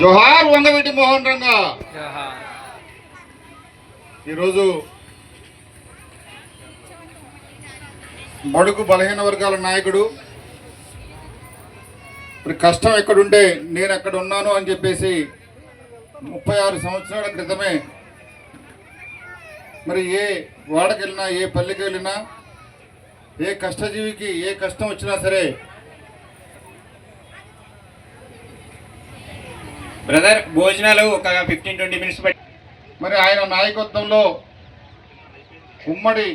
జోహార్ వంగవీటి మోహన్ రంగా. ఈరోజు బడుగు బలహీన వర్గాల నాయకుడు. మరి కష్టం ఎక్కడుంటే నేను అక్కడ ఉన్నాను అని చెప్పేసి ముప్పై ఆరు సంవత్సరాల క్రితమే మరి ఏ వాడకి వెళ్ళినా ఏ పల్లెకి వెళ్ళినా ఏ కష్టజీవికి ఏ కష్టం వచ్చినా సరే బ్రదర్ భోజనాలు ఒక ఫిఫ్టీన్ ట్వంటీ మినిట్స్ బట్టి మరి ఆయన నాయకత్వంలో ఉమ్మడి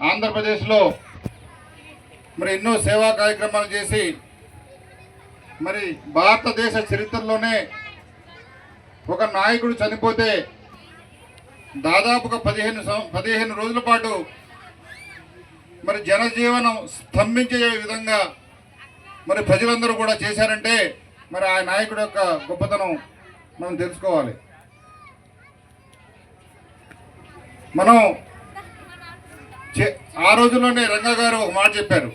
ఆంధ్రప్రదేశ్లో మరి ఎన్నో సేవా కార్యక్రమాలు చేసి మరి భారతదేశ చరిత్రలోనే ఒక నాయకుడు చనిపోతే దాదాపుగా పదిహేను పదిహేను రోజుల పాటు మరి జనజీవనం స్తంభించే విధంగా మరి ప్రజలందరూ కూడా చేశారంటే మరి ఆ నాయకుడు యొక్క గొప్పతనం మనం తెలుసుకోవాలి. మనం చే- ఆ రోజుల్లోనే రంగా గారు ఒక మాట చెప్పారు.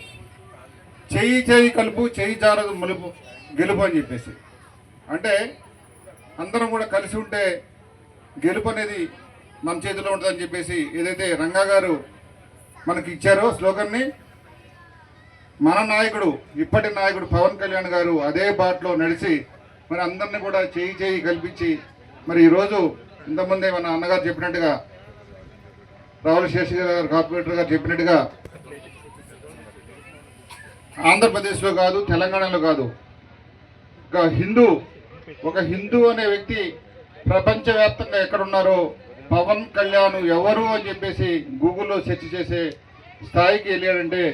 చెయ్యి చెయ్యి కలుపు చెయ్యి జారదు మలుపు గెలుపు అని చెప్పేసి. అంటే అందరం కూడా కలిసి ఉంటే గెలుపు అనేది మన చేతిలో ఉంటుందని చెప్పేసి ఏదైతే రంగా గారు మనకి ఇచ్చారో స్లోగన్ని మన నాయకుడు ఇప్పటి నాయకుడు పవన్ కళ్యాణ్ గారు అదే బాటలో నడిచి మరి అందరిని కూడా చేయి చేయి కల్పించి మరి ఈరోజు ఇంతకుముందే మన అన్నగారు చెప్పినట్టుగా రావుల శేషగిరి గారు కార్పొరేటర్ గారు చెప్పినట్టుగా ఆంధ్రప్రదేశ్లో కాదు తెలంగాణలో కాదు ఒక హిందూ ఒక హిందూ అనే వ్యక్తి ప్రపంచవ్యాప్తంగా ఎక్కడున్నారో పవన్ కళ్యాణ్ ఎవరు అని చెప్పేసి గూగుల్లో సెర్చ్ చేసే స్థాయికి వెళ్ళాడంటే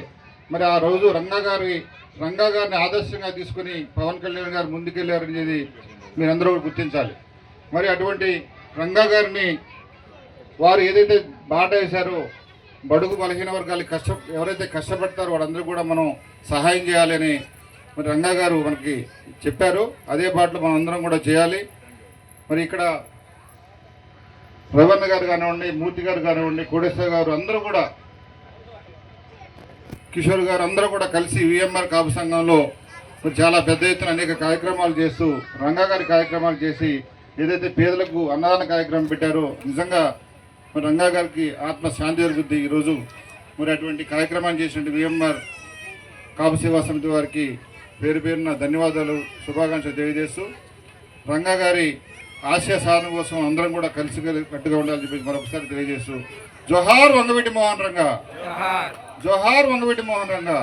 మరి ఆ రోజు రంగా గారి రంగా గారిని ఆదర్శంగా తీసుకుని పవన్ కళ్యాణ్ గారు ముందుకెళ్ళారనేది మీరందరూ గుర్తించాలి. మరి అటువంటి రంగా గారిని వారు ఏదైతే బాట వేశారో బడుగు బలహీన వర్గాలు కష్ట ఎవరైతే కష్టపడతారో వాళ్ళందరూ కూడా మనం సహాయం చేయాలని మరి రంగా గారు మనకి చెప్పారు. అదే బాటలో మనం అందరం కూడా చేయాలి. మరి ఇక్కడ రవణ గారు కానివ్వండి మూర్తి గారు కానివ్వండి కోడేశ్వర గారు అందరూ కూడా కిషోర్ గారు అందరూ కూడా కలిసి విఎంఆర్ కాపు సంఘంలో చాలా పెద్ద ఎత్తున అనేక కార్యక్రమాలు చేస్తూ రంగా గారి కార్యక్రమాలు చేసి ఏదైతే పేదలకు అన్నదాన కార్యక్రమం పెట్టారో నిజంగా మరి రంగా గారికి ఆత్మ శాంతి జరుగుద్ది ఈరోజు. మరి అటువంటి కార్యక్రమాన్ని చేసినట్టు విఎంఆర్ కాపు సేవా సమితి వారికి పేరు పేరున ధన్యవాదాలు శుభాకాంక్షలు తెలియజేస్తూ రంగా గారి ఆశయ సాధన కోసం అందరం కూడా కలిసి కట్టుగా ఉండాలని చెప్పేసి మరొకసారి తెలియజేస్తూ జోహార్ వంగవీటి మోహన్ రంగా. జోహార్. వంగవీటి మోహన్ రంగా.